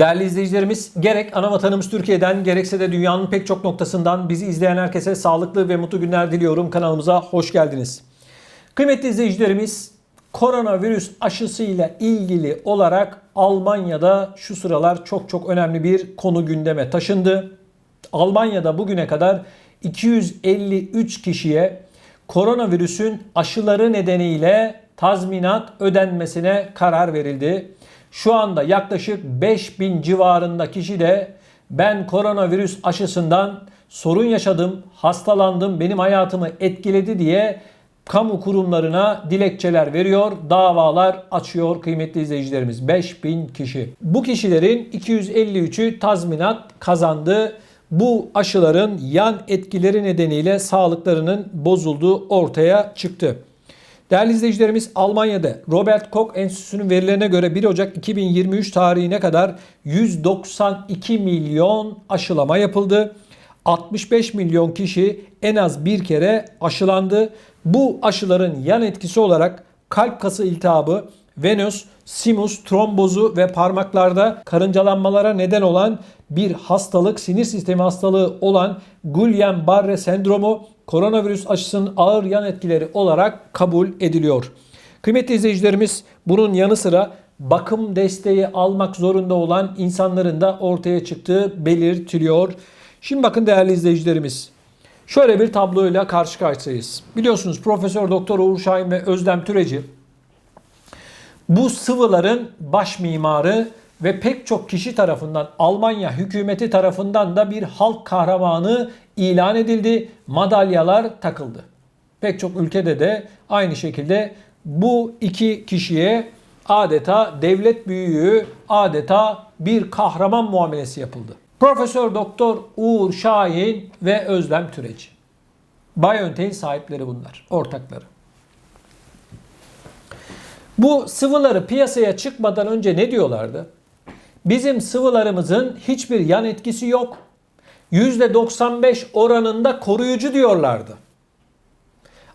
Değerli izleyicilerimiz, gerek ana vatanımız Türkiye'den gerekse de dünyanın pek çok noktasından bizi izleyen herkese sağlıklı ve mutlu günler diliyorum. Kanalımıza hoş geldiniz. Kıymetli izleyicilerimiz, koronavirüs aşısı ile ilgili olarak Almanya'da şu sıralar çok çok önemli bir konu gündeme taşındı. Almanya'da bugüne kadar 253 kişiye koronavirüsün aşıları nedeniyle tazminat ödenmesine karar verildi. Şu anda yaklaşık 5000 civarında kişi de ben koronavirüs aşısından sorun yaşadım, hastalandım, benim hayatımı etkiledi diye kamu kurumlarına dilekçeler veriyor, davalar açıyor kıymetli izleyicilerimiz. 5000 kişi. Bu kişilerin 253'ü tazminat kazandı. Bu aşıların yan etkileri nedeniyle sağlıklarının bozulduğu ortaya çıktı. Değerli izleyicilerimiz Almanya'da Robert Koch Enstitüsü'nün verilerine göre 1 Ocak 2023 tarihine kadar 192 milyon aşılama yapıldı. 65 milyon kişi en az bir kere aşılandı. Bu aşıların yan etkisi olarak kalp kası iltihabı, venöz, sinus, trombozu ve parmaklarda karıncalanmalara neden olan bir hastalık, sinir sistemi hastalığı olan Guillain-Barré sendromu koronavirüs aşısının ağır yan etkileri olarak kabul ediliyor. Kıymetli izleyicilerimiz bunun yanı sıra bakım desteği almak zorunda olan insanların da ortaya çıktığı belirtiliyor. Şimdi bakın değerli izleyicilerimiz. Şöyle bir tabloyla karşı karşıyayız. Biliyorsunuz Profesör Doktor Uğur Şahin ve Özlem Türeci bu sıvıların baş mimarı ve pek çok kişi tarafından Almanya hükümeti tarafından da bir halk kahramanı ilan edildi. Madalyalar takıldı. Pek çok ülkede de aynı şekilde bu iki kişiye adeta devlet büyüğü, adeta bir kahraman muamelesi yapıldı. Profesör Doktor Uğur Şahin ve Özlem Türeci. BioNTech'in sahipleri bunlar, ortakları. Bu sıvıları piyasaya çıkmadan önce ne diyorlardı? Bizim sıvılarımızın hiçbir yan etkisi yok. %95 oranında koruyucu diyorlardı.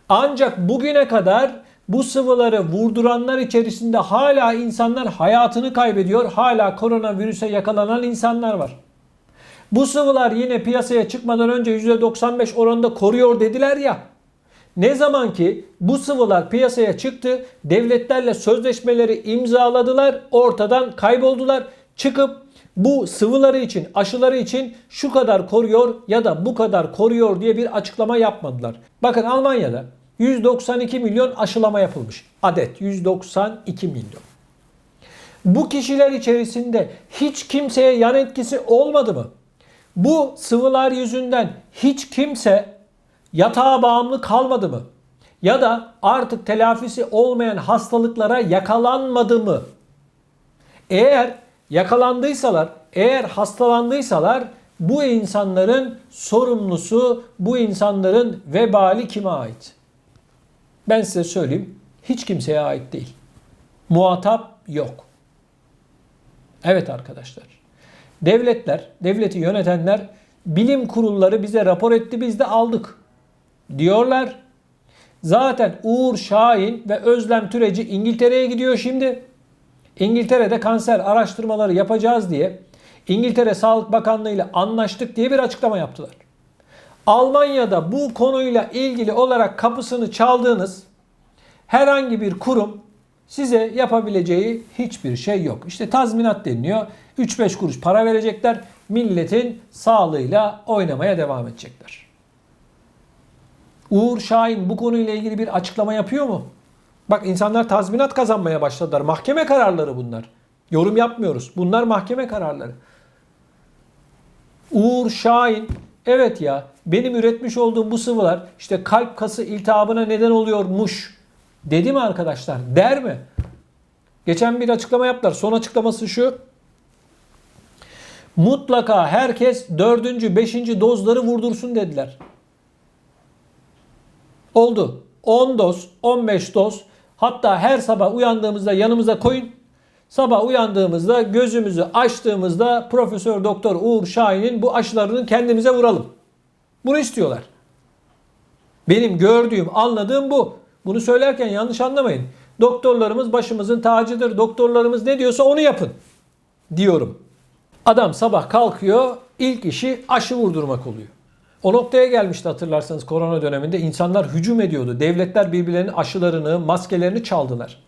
Ancak bugüne kadar bu sıvıları vurduranlar içerisinde hala insanlar hayatını kaybediyor. Hala koronavirüse yakalanan insanlar var. Bu sıvılar yine piyasaya çıkmadan önce %95 oranında koruyor dediler ya. Ne zaman ki bu sıvılar piyasaya çıktı, devletlerle sözleşmeleri imzaladılar, ortadan kayboldular. Çıkıp bu sıvıları için, aşıları için şu kadar koruyor ya da bu kadar koruyor diye bir açıklama yapmadılar. Bakın Almanya'da 192 milyon aşılama yapılmış. Adet 192 milyon. Bu kişiler içerisinde hiç kimseye yan etkisi olmadı mı? Bu sıvılar yüzünden hiç kimse yatağa bağımlı kalmadı mı? Ya da artık telafisi olmayan hastalıklara yakalanmadı mı? Eğer yakalandıysalar, eğer hastalandıysalar bu insanların sorumlusu, bu insanların vebali kime ait? Ben size söyleyeyim, hiç kimseye ait değil. Muhatap yok. Evet arkadaşlar. Devletler, devleti yönetenler bilim kurulları bize rapor etti biz de aldık diyorlar. Zaten Uğur Şahin ve Özlem Türeci İngiltere'ye gidiyor şimdi. İngiltere'de kanser araştırmaları yapacağız diye İngiltere Sağlık Bakanlığı ile anlaştık diye bir açıklama yaptılar. Almanya'da bu konuyla ilgili olarak kapısını çaldığınız herhangi bir kurum size yapabileceği hiçbir şey yok. İşte tazminat deniliyor. 3-5 kuruş para verecekler. Milletin sağlığıyla oynamaya devam edecekler. Uğur Şahin bu konuyla ilgili bir açıklama yapıyor mu? Bak insanlar tazminat kazanmaya başladılar. Mahkeme kararları bunlar. Yorum yapmıyoruz. Bunlar mahkeme kararları. Uğur Şahin evet ya benim üretmiş olduğum bu sıvılar işte kalp kası iltihabına neden oluyormuş dedi mi arkadaşlar? Der mi? Geçen bir açıklama yaptılar. Son açıklaması şu. Mutlaka herkes dördüncü, beşinci dozları vurdursun dediler. Oldu. 10 doz, 15 doz. Hatta her sabah uyandığımızda yanımıza koyun. Sabah uyandığımızda gözümüzü açtığımızda Profesör Doktor Uğur Şahin'in bu aşılarını kendimize vuralım. Bunu istiyorlar. Benim gördüğüm, anladığım bu. Bunu söylerken yanlış anlamayın. Doktorlarımız başımızın tacıdır. Doktorlarımız ne diyorsa onu yapın diyorum. Adam sabah kalkıyor, ilk işi aşı vurdurmak oluyor. O noktaya gelmişti hatırlarsanız korona döneminde insanlar hücum ediyordu. Devletler birbirlerinin aşılarını, maskelerini çaldılar.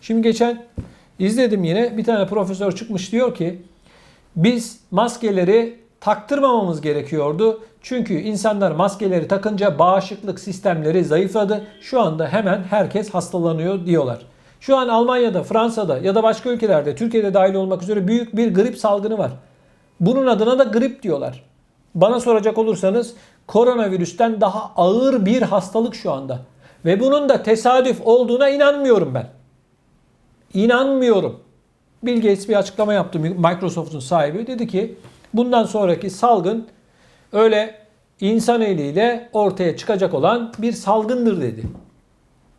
Şimdi geçen izledim yine bir tane profesör çıkmış diyor ki biz maskeleri taktırmamamız gerekiyordu. Çünkü insanlar maskeleri takınca bağışıklık sistemleri zayıfladı. Şu anda hemen herkes hastalanıyor diyorlar. Şu an Almanya'da, Fransa'da ya da başka ülkelerde, Türkiye'de dahil olmak üzere büyük bir grip salgını var. Bunun adına da grip diyorlar. Bana soracak olursanız koronavirüsten daha ağır bir hastalık şu anda. Ve bunun da tesadüf olduğuna inanmıyorum ben. İnanmıyorum. Bill Gates bir açıklama yaptı Microsoft'un sahibi. Dedi ki bundan sonraki salgın öyle insan eliyle ortaya çıkacak olan bir salgındır dedi.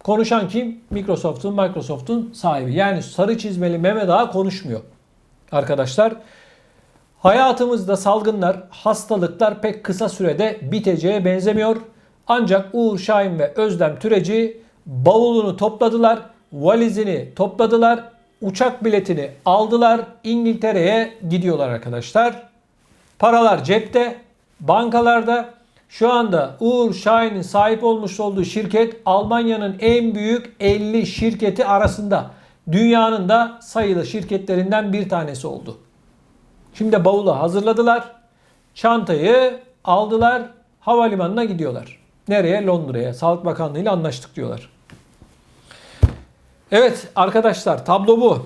Konuşan kim? Microsoft'un Microsoft'un sahibi. Yani sarı çizmeli Mehmet Ağa konuşmuyor. Arkadaşlar hayatımızda salgınlar, hastalıklar pek kısa sürede biteceğe benzemiyor. Ancak Uğur Şahin ve Özlem Türeci bavulunu topladılar, valizini topladılar, uçak biletini aldılar, İngiltere'ye gidiyorlar arkadaşlar. Paralar cepte, bankalarda. Şu anda Uğur Şahin'in sahip olmuş olduğu şirket Almanya'nın en büyük 50 şirketi arasında. Dünyanın da sayılı şirketlerinden bir tanesi oldu. Şimdi bavulu hazırladılar. Çantayı aldılar. Havalimanına gidiyorlar. Nereye? Londra'ya. Sağlık Bakanlığı ile anlaştık diyorlar. Evet arkadaşlar tablo bu.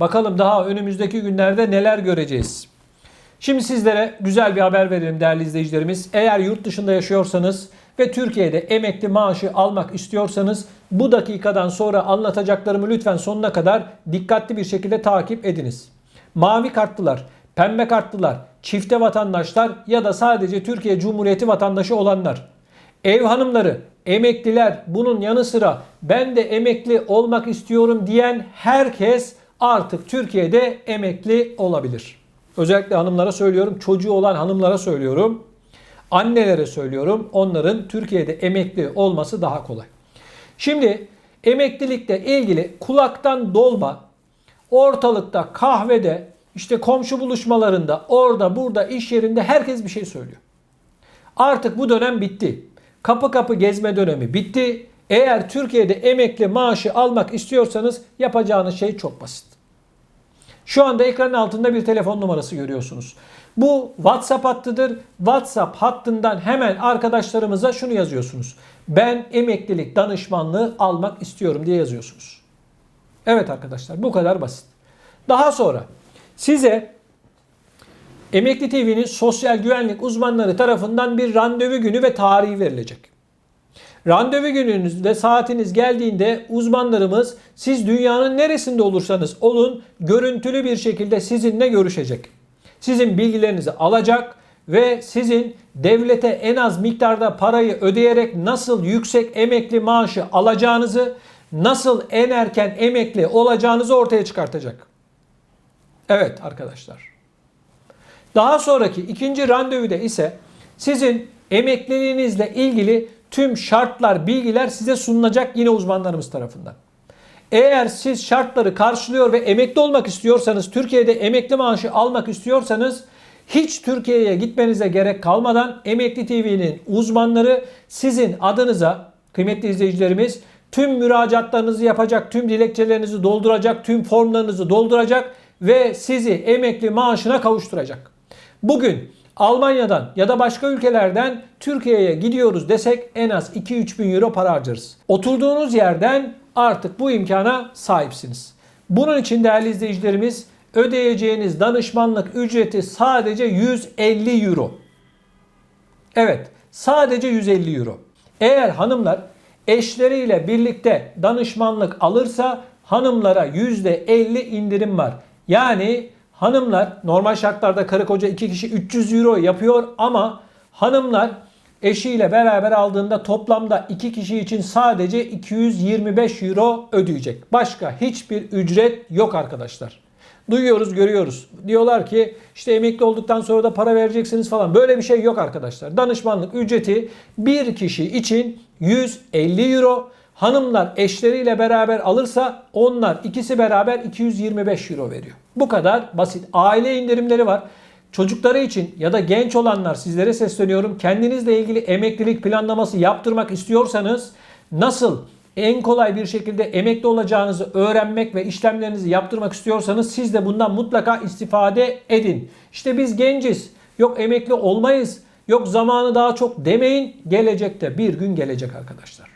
Bakalım daha önümüzdeki günlerde neler göreceğiz. Şimdi sizlere güzel bir haber verelim değerli izleyicilerimiz. Eğer yurt dışında yaşıyorsanız ve Türkiye'de emekli maaşı almak istiyorsanız bu dakikadan sonra anlatacaklarımı lütfen sonuna kadar dikkatli bir şekilde takip ediniz. Mavi kartlılar, pembe kartlılar, çifte vatandaşlar ya da sadece Türkiye Cumhuriyeti vatandaşı olanlar, ev hanımları, emekliler bunun yanı sıra ben de emekli olmak istiyorum diyen herkes artık Türkiye'de emekli olabilir. Özellikle hanımlara söylüyorum, çocuğu olan hanımlara söylüyorum, annelere söylüyorum. Onların Türkiye'de emekli olması daha kolay. Şimdi emeklilikle ilgili kulaktan dolma ortalıkta kahvede işte komşu buluşmalarında orada burada iş yerinde herkes bir şey söylüyor. Artık bu dönem bitti. Kapı kapı gezme dönemi bitti. Eğer Türkiye'de emekli maaşı almak istiyorsanız yapacağınız şey çok basit. Şu anda ekranın altında bir telefon numarası görüyorsunuz. Bu WhatsApp hattıdır. WhatsApp hattından hemen arkadaşlarımıza şunu yazıyorsunuz. Ben emeklilik danışmanlığı almak istiyorum diye yazıyorsunuz. Evet arkadaşlar bu kadar basit. Daha sonra size Emekli TV'nin sosyal güvenlik uzmanları tarafından bir randevu günü ve tarihi verilecek. Randevu gününüz ve saatiniz geldiğinde uzmanlarımız siz dünyanın neresinde olursanız olun görüntülü bir şekilde sizinle görüşecek. Sizin bilgilerinizi alacak ve sizin devlete en az miktarda parayı ödeyerek nasıl yüksek emekli maaşı alacağınızı, nasıl en erken emekli olacağınızı ortaya çıkartacak. Evet arkadaşlar. Daha sonraki ikinci randevuda ise sizin emekliliğinizle ilgili tüm şartlar, bilgiler size sunulacak yine uzmanlarımız tarafından. Eğer siz şartları karşılıyor ve emekli olmak istiyorsanız, Türkiye'de emekli maaşı almak istiyorsanız hiç Türkiye'ye gitmenize gerek kalmadan Emekli TV'nin uzmanları sizin adınıza kıymetli izleyicilerimiz tüm müracaatlarınızı yapacak, tüm dilekçelerinizi dolduracak, tüm formlarınızı dolduracak ve sizi emekli maaşına kavuşturacak. Bugün Almanya'dan ya da başka ülkelerden Türkiye'ye gidiyoruz desek en az 2-3 bin euro para harcarız. Oturduğunuz yerden artık bu imkana sahipsiniz. Bunun için değerli izleyicilerimiz ödeyeceğiniz danışmanlık ücreti sadece 150 euro. Evet sadece 150 euro. Eğer hanımlar eşleriyle birlikte danışmanlık alırsa hanımlara %50 indirim var. Yani hanımlar normal şartlarda karı koca iki kişi 300 euro yapıyor ama hanımlar eşiyle beraber aldığında toplamda iki kişi için sadece 225 euro ödeyecek. Başka hiçbir ücret yok arkadaşlar. Duyuyoruz, görüyoruz. Diyorlar ki işte emekli olduktan sonra da para vereceksiniz falan. Böyle bir şey yok arkadaşlar. Danışmanlık ücreti bir kişi için 150 euro. Hanımlar eşleriyle beraber alırsa onlar ikisi beraber 225 euro veriyor. Bu kadar basit. Aile indirimleri var. Çocukları için ya da genç olanlar sizlere sesleniyorum. Kendinizle ilgili emeklilik planlaması yaptırmak istiyorsanız nasıl en kolay bir şekilde emekli olacağınızı öğrenmek ve işlemlerinizi yaptırmak istiyorsanız siz de bundan mutlaka istifade edin. İşte biz genciz. Yok emekli olmayız. Yok zamanı daha çok demeyin. Gelecekte bir gün gelecek arkadaşlar.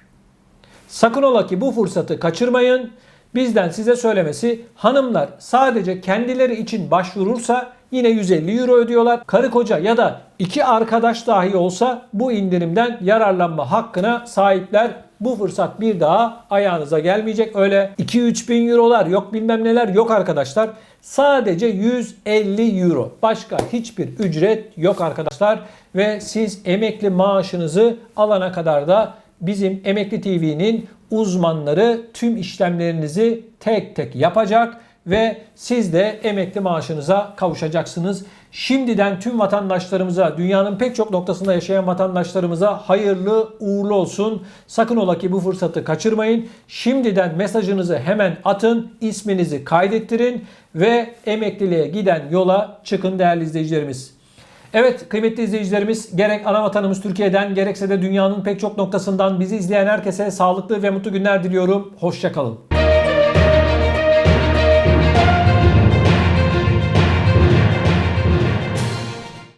Sakın ola ki bu fırsatı kaçırmayın. Bizden size söylemesi hanımlar sadece kendileri için başvurursa yine 150 euro ödüyorlar. Karı koca ya da iki arkadaş dahi olsa bu indirimden yararlanma hakkına sahipler. Bu fırsat bir daha ayağınıza gelmeyecek. Öyle 2-3 bin eurolar yok bilmem neler yok arkadaşlar. Sadece 150 euro. Başka hiçbir ücret yok arkadaşlar. Ve siz emekli maaşınızı alana kadar da bizim Emekli TV'nin uzmanları tüm işlemlerinizi tek tek yapacak ve siz de emekli maaşınıza kavuşacaksınız. Şimdiden tüm vatandaşlarımıza, dünyanın pek çok noktasında yaşayan vatandaşlarımıza hayırlı uğurlu olsun. Sakın ola ki bu fırsatı kaçırmayın. Şimdiden mesajınızı hemen atın, isminizi kaydettirin ve emekliliğe giden yola çıkın değerli izleyicilerimiz. Evet kıymetli izleyicilerimiz gerek ana vatanımız Türkiye'den gerekse de dünyanın pek çok noktasından bizi izleyen herkese sağlıklı ve mutlu günler diliyorum. Hoşçakalın.